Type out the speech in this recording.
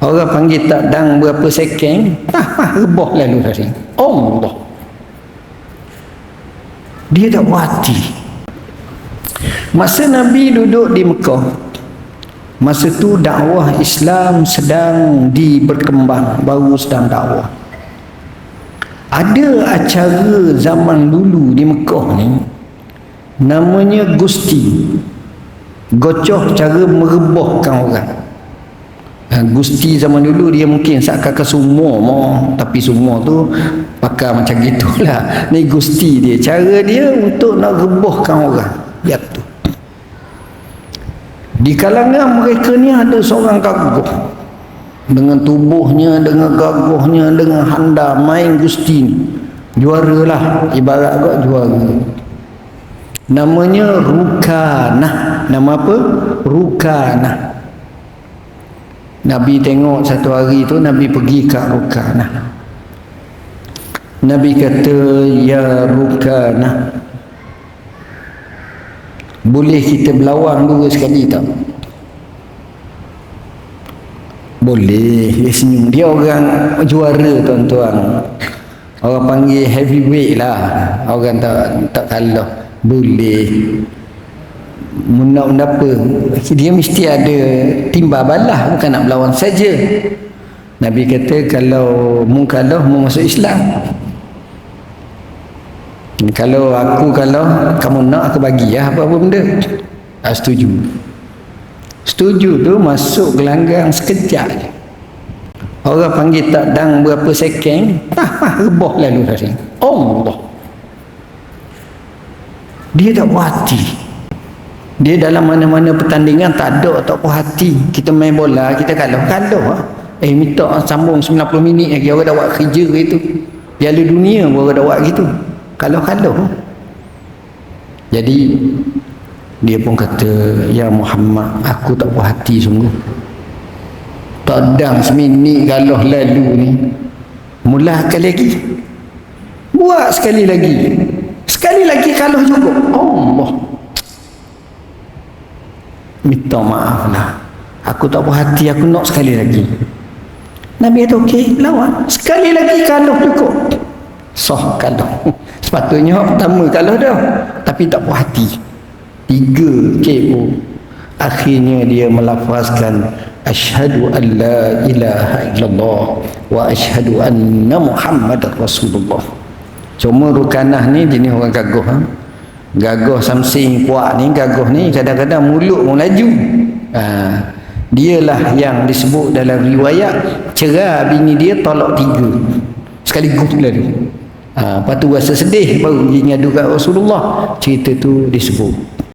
orang panggil tak dang berapa second ah, ah rebah lalu tadi. Allah dia tak hati masa Nabi duduk di Mekah masa tu dakwah Islam sedang diberkembang baru sedang dakwah. Ada acara zaman dulu di Mekah ni namanya Gusti. Gocoh cara merebahkan orang Gusti zaman dulu dia mungkin seakan ke semua mau tapi semua tu pakai macam gitulah ni Gusti dia. Cara dia untuk nak rebahkan orang. Ya tu. Di kalangan mereka ni ada seorang gagah. Dengan tubuhnya dengan gagahnya dengan handa main Gusti ni. Juara lah. Ibarat kot juara. Namanya Rukanah. Nama apa? Rukanah Nabi tengok satu hari tu Nabi pergi ke Rukanah Nabi kata Ya Rukanah boleh kita berlawan dua sekali tak? boleh dia senyum. Dia orang juara tuan-tuan. Orang panggil heavyweight lah. Orang tak tak kalah. Boleh nak apa? Dia mesti ada timba balah bukan nak melawan saja. Nabi kata kalau mu kalah mu masuk Islam. Kalau aku kalau kamu nak aku bagi ya? Apa-apa benda? Ah, setuju. Setuju tu masuk gelanggang sekejap je. Orang panggil tak dang berapa second ah, ah rebah lalu tadi Allah! Dia tak puas hati dia dalam mana-mana pertandingan tak ada tak puas hati. Kita main bola kita kalau kalau ah. eh minta sambung 90 minit lagi orang dah buat kerja itu. Piala dunia orang dah buat gitu. Kalau kalau jadi dia pun kata ya Muhammad aku tak puas hati sungguh. Tak ada seminit kalau lalu ni. Mula sekali lagi. Buat sekali lagi. Sekali lagi kalah juga Allah minta maaf lah. Aku tak puas hati aku nak sekali lagi. Nabi kata okey lawan. Sekali lagi kalah juga sah kalah sepatutnya pertama kalah dah. Tapi tak puas hati. Tiga KO akhirnya dia melafazkan asyhadu an la ilaha illallah wa asyhadu anna muhammadar rasulullah. Cuma rukanah ni jenis orang gagah. Ha? Gagah samsing kuat ni, gagah ni kadang-kadang mulut pun laju. Ha. Dialah yang disebut dalam riwayat cerah bini dia tolak tiga. Sekaligus lalu. Ha, lepas tu rasa sedih baru dia ngadu kat Rasulullah. Cerita tu disebut.